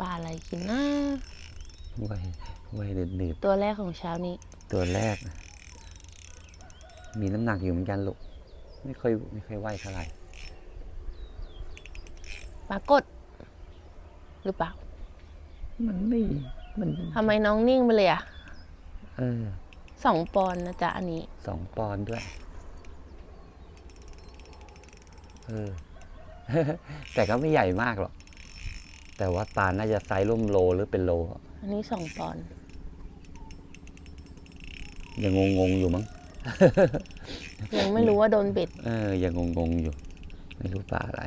ปลาอะไรกินนะไว้ไว้เดือดเดือดตัวแรกของเช้านี้ ตัวแรกนะมีน้ำหนักอยู่เหมือนกันลูก ไม่ค่อยไม่ค่อยไหวเท่าไหร่ปรากฏหรือเปล่า มันไม่ มันทำไมน้องนิ่งไปเลยอะเออสองปอนด์นะจ๊ะอันนี้ สองปอนด์ด้วย เออ แต่ก็ไม่ใหญ่มากหรอก แต่ว่าปลาน่าจะไซส์ร่วมโลหรือเป็นโลอะอันนี้สองปอนด์ยังงงๆอยู่มั้ง ยังไม่รู้ว่าโดนเบ็ด เออ ยังงงๆอยู่ ไม่รู้ปลาอะไร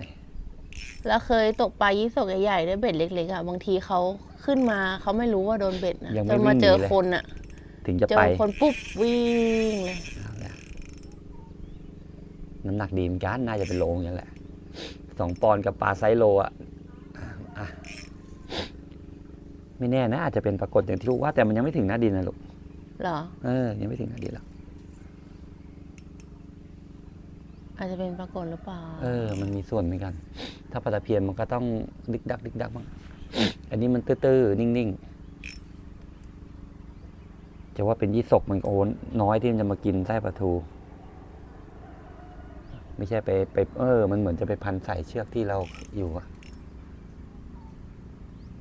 แล้วเคยตกปลายี่สกใหญ่ๆด้วยเบ็ดเล็กๆอะบางทีเขาขึ้นมาเขาไม่รู้ว่าโดนเบ็ดนะยังจไม่นวิ่มางเจอหนีเลย คนอะถึงจะเจอไปคนปุ๊บวิ่งเลย เอาละน้ำหนักดีเหมือนกันน่าจะเป็นโลอย่างนั้นแหละสองปอนด์กับปลาไซส์โลอะอะอะ ไม่แน่นะ อาจจะเป็นปรากฏอย่างที่ลูกว่า แต่มันยังไม่ถึงหน้าดินนะลูกเหรอ เออ ยังไม่ถึงหน้าดินหรอกอาจจะเป็นปรากฏหรือเปล่า เออ มันมีส่วนเหมือนกัน ถ้าปลาตะเพียนมันก็ต้องดิกดักดิกดักบ้างอันนี้มันตื้อๆนิ่งๆจะว่าเป็นยี่สกมันโอนน้อยที่มันจะมากินไส้ปลาทู ไม่ใช่ไปไป เออ มันเหมือนจะไปพันใส่เชือกที่เราอยู่อะ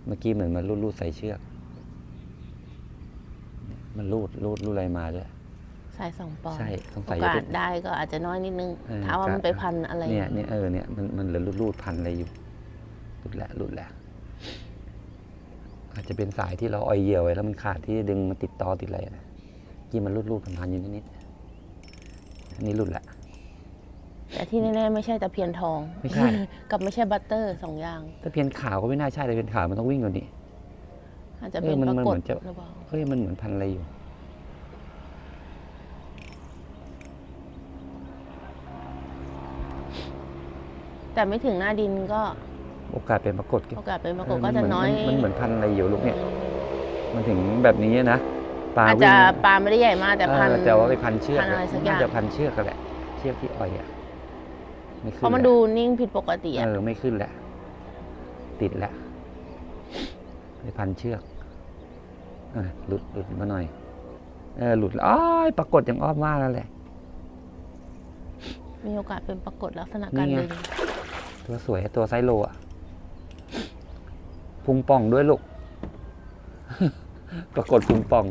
เมื่อกี้เหมือนมันรูดรูดใส่เชือก มันรูดรูดรูดอะไรมาด้วย สายสองปอนด์ใช่สงโอสัยกาจะสได้ก็อาจจะน้อยนิดนึงเออถามว่ามันกะ ไปพันอะไรเนี่ยเนี่ยเออเนี่ยมันมันเหลือรูดรูดพันอะไรอยู่รุดแหละรุดแหละอาจจะเป็นสายที่เราเออยเหยื่อไว้แล้วมันขาดที่ดึงมาติดต่อติดอะไรนะที่มันรูดรูดพันพันอยู่นิดๆอันนี้รุดแหละ แต่ที่แน่ๆไม่ใช่ตะเพียนทอง ไม่ใช่ กับไม่ใช่บัตเตอร์สองอย่างแต่เพียนขาวก็ไม่น่าใช่แต่เพียนขาวมันต้องวิ่งกว่านี้ อาจจะเอเป็อนมันปรามันกเหฏมือนจะ หรือเปล่าเฮ้ยมันเหมือนพันอะไรอยู่ แต่ไม่ถึงหน้าดินก็โอกาสเป็นปรากฏโอกาสเป็นปรากฏเออก็มันจะเหมืน้อยมันมันเหมือนพันอะไรอยู่ลูกเนี่ย มันถึงแบบนี้นะปลาอาจวิ่จะงปลาไม่ได้ใหญ่มากแต่พัน เออแต่ว่าไปพันเชือกพันอะไรสักอย่าง น่าจะพันเชือกกันแหละ เชือกที่อ่อยอะ ไม่ขึ้นเพราะมันแหลดูนิ่งผิดปกติเออะอไม่ขึ้นแหละติดแล้วไปพันเชือกเออหลุดหลุดมาหน่อย เออหลุดแล้วอ้ายปรากฏอย่างอ้อมมากแล้วแหละ มีโอกาสเป็นปรากฏลักษณะการนี่ไงดึงตัวสวยตัวไซโลอะพุงป่องด้วยลูก ปรากฏพุงป่อง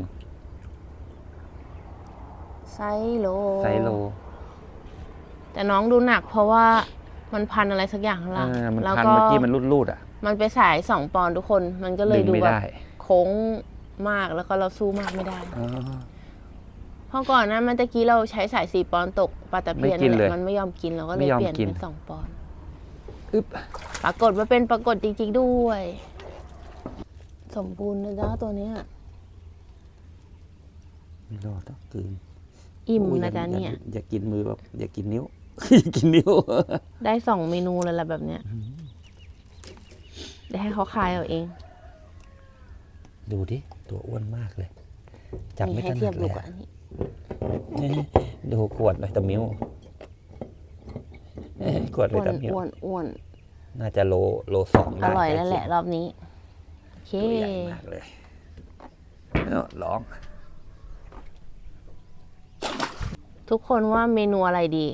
ไซโล ไซโล แต่น้องดูหนักเพราะว่ามันพันอะไรสักอย่างข้างเอล่างอมันแล้วพันก็เมื่อกี้มันรูดรูดๆอะ มันไปสายสองปอนด์ทุกคน มันก็เลยดึงดูไม่แบบได้โค้งมากแล้วก็เราสู้มากไม่ได้ อ๋อ เพราะก่อนหนั้นมันตะกี้เราใช้สายสี่ปอนด์ตกปลาตะเพียนไม่กินนั่นแหเลยละมันไม่ยอมกินเราก็เลไม่ยยอมเปลี่ยนกิน เป็นสองปอนด์อึ๊บปรากฏว่าเป็นปรากฏจริงๆด้วย สมบูรณ์นะจ๊ะตัวเนี้ย ไม่รอดต้องกลืนอิ่มโยนะจ๊ะอย่าเนี่ย อย่ากินมือแบบอย่ากินนิ้วอย่า กินนิ้ว ได้สองเมนูเลยละแบบเนี้ยเดี๋ยวให้เขาคายเอาเองดูดิ ตัวอ้วนมากเลย จับมีไม่ให้ถเทีนัยบดเลดูยกับอะอันนี้ดูขวดเลยตะมิ้วเอ้ยขวดเลอ้ยวตะนมิ้ว อ้วนอ้วน น่าจะโลโลสองอได้ร่อยใกแล้วแหละเคียงรอบนี้ โอเค ตัวใหญ่มากเลยเอาร้อง ทุกคนว่าเมนูอะไรดี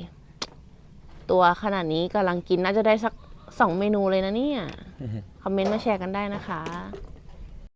ตัวขนาดนี้กำลังกินน่าจะได้สักสองเมนูเลยนะเนี่ย คอมเมนต์มาแชร์กันได้นะคะ